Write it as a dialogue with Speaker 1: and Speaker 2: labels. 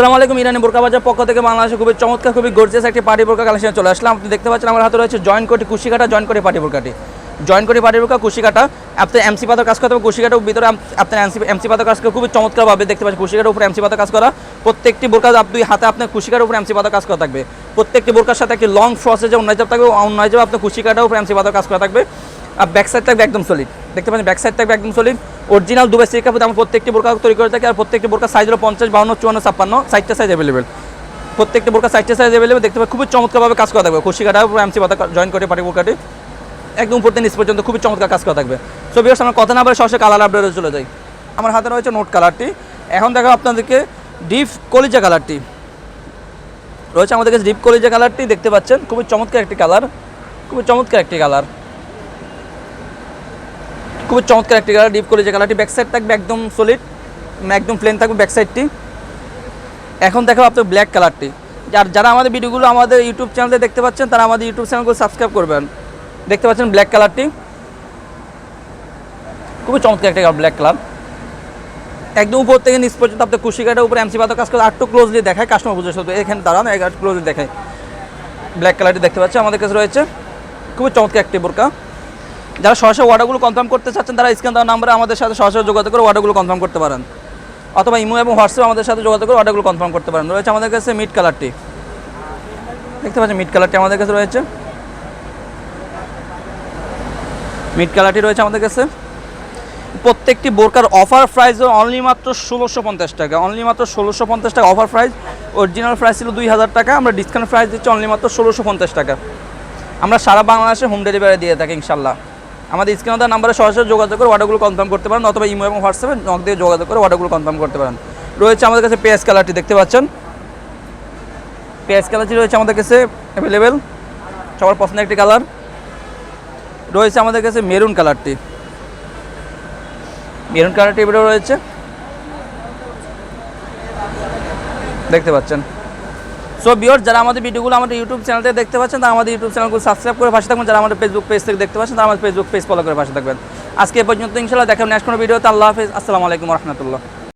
Speaker 1: আসসালামু আলাইকুম, ইরানি বোরকা বাজার পক্ষ থেকে বাংলাদেশে খুবই চমৎকার, খুবই গর্জিয়াস একটি পার্টি বোরকা কালেকশন চলে আসলাম। আপনি দেখতে পাচ্ছেন আমার হাতে রয়েছে জয়েন্ট কোটি কুশিকাটা জয়েন্ট কোটি পার্টি বোরকাটি। জয়েন্ট কোটি পার্টি বোরকা, কুশিকাটা আপনার এমসি পাতার কাজ করতে হবে কুশিকাটার ভিতরে আপনার এমসি এমসি পাতার কাজ করে খুবই চমৎকারভাবে দেখতে পাচ্ছেন, কুশিকাটার উপরে এমসি পাতার কাজ করা। প্রত্যেকটি বোরকা আপনি হাতে আপনার কুশিকাটার উপরে এমসি পাতার কাজ করা থাকবে। প্রত্যেকটি বোরকার সাথে একটি লং ফ্রসে যে অন্য থাকবে অন্য যাবে আপনার কুশিকাটার উপরে এমসি পাতার কাজ করা থাকবে। আর ব্যাক সাইড থাকবে একদম সলিড দেখতে পাচ্ছেন ব্যাক সাইড থাকবে একদম সলিড অরিজিনাল দুবাই সিল্ক কাপড় আমরা প্রত্যেকটি বোরকা তৈরি করে থাকি আর প্রত্যেকটি বোরকা সাইজ হলো পঞ্চাশ বাউন্ন চুয়ান্ন, ছাপ্পান্ন সাইজটা সাইজ অ্যাভেলেবেল প্রত্যেকটি বোরকা সাইজটা সাইজ অ্যাভেলেবেল দেখতে পাবেন খুবই চমৎকারভাবে কাজ করা থাকবে। খুশি কাটা এমসি পাতা জয়েন করে পাটি বোরকাটি। একদম উপর নিচ পর্যন্ত খুবই চমৎকার কাজ করা থাকবে। সো বিয়ার্স আমরা কথা না বলে সরাসরি কালার আপডেটে চলে যাই। আমার হাতে রয়েছে নোট কালারটি এখন দেখো আপনাদেরকে ডিপ কলিজা কালারটি রয়েছে আমাদের কাছে ডিপ কলিজা কালারটি দেখতে পাচ্ছেন, খুবই চমৎকার একটি কালার খুবই চমৎকার একটি কালার খুবই চমৎকার একটি কালার ডিপ কলিজা কালারটি ব্যাক সাইড থাকবে একদম সলিড একদম প্লেন থাকবে ব্যাক সাইডটি এখন দেখো আপনার ব্ল্যাক কালারটি আর যারা আমাদের ভিডিওগুলো আমাদের ইউটিউব চ্যানেলে দেখতে পাচ্ছেন, তারা আমাদের ইউটিউব চ্যানেলগুলো সাবস্ক্রাইব করবেন। দেখতে পাচ্ছেন ব্ল্যাক কালারটি খুবই চমৎকার একটা ব্ল্যাক কালার একদম উপর থেকে নিচ পর্যন্ত আপনার কুশি কাটার উপরে এমসি পাতা কাজ করে আটটু ক্লোজলি দেখায় কাস্টমার বুঝে শুধু এখানে দাঁড়ান ক্লোজলি দেখায়। ব্ল্যাক কালারটি দেখতে পাচ্ছি আমাদের কাছে রয়েছে। খুবই চমৎকার একটি বোরকা। যারা সরাসরি অর্ডারগুলো কনফার্ম করতে চাচ্ছেন, তারা স্ক্যান দেওয়ার নাম্বারে আমাদের সাথে সরাসরি যোগাযোগ করে অর্ডারগুলো কনফার্ম করতে পারেন। অথবা ইমো এবং হোয়াটসঅ্যাপ আমাদের সাথে যোগাযোগ করে অর্ডারগুলো কনফার্ম করতে পারেন। রয়েছে আমাদের কাছে মিড কালারটি দেখতে পাচ্ছেন মিড কালারটি আমাদের কাছে রয়েছে। মিড কালারটি রয়েছে আমাদের কাছে। প্রত্যেকটি বোরকার অফার প্রাইস অনলি মাত্র ষোলোশো পঞ্চাশ টাকা। অনলি মাত্র ষোলোশো পঞ্চাশ টাকা অফার প্রাইস অরিজিনাল প্রাইস ছিল দুই হাজার টাকা। আমরা ডিসকাউন্ট প্রাইস দিচ্ছি অনলি মাত্র ষোলোশো পঞ্চাশ টাকা। আমরা সারা বাংলাদেশে হোম ডেলিভারি দিয়ে থাকি, ইনশাল্লাহ। আমাদের স্ক্রিনে নাম্বারে সরাসরি যোগাযোগ করে অর্ডারগুলো কনফার্ম করতে পারেন অথবা ইমো এবং হোয়াটসঅ্যাপে নক দিয়ে যোগাযোগ করে অর্ডারগুলো কনফার্ম করতে পারেন। রয়েছে আমাদের কাছে পেঁয়াজ কালারটি দেখতে পাচ্ছেন। পেঁয়াজ কালারটি রয়েছে আমাদের কাছে অ্যাভেলেবেল সবার পছন্দের একটি কালার রয়েছে আমাদের কাছে মেরুন কালারটি মেরুন কালারটি এবারে রয়েছে। দেখতে পাচ্ছেন। সো বিওর যারা আমাদের ভিডিওগুলো আমাদের ইউটিউব চ্যানেল থেকে দেখতে পাচ্ছেন, তারা আমাদের ইউটিউব চ্যানেলগুলো সাবস্ক্রাইব করে পাশে থাকবেন। যারা আমাদের ফেসবুক পেজ থেকে দেখতে পাচ্ছেন, তারা আমাদের ফেসবুক পেজ ফলো করে পাশে থাকবেন। আজকে পর্যন্ত ইনশাল্লাহ দেখা নেক্সট কোনো ভিডিওতে। আল্লাহ হাফিজ। আসসালামু আলাইকুম রহমতুল্লাহ।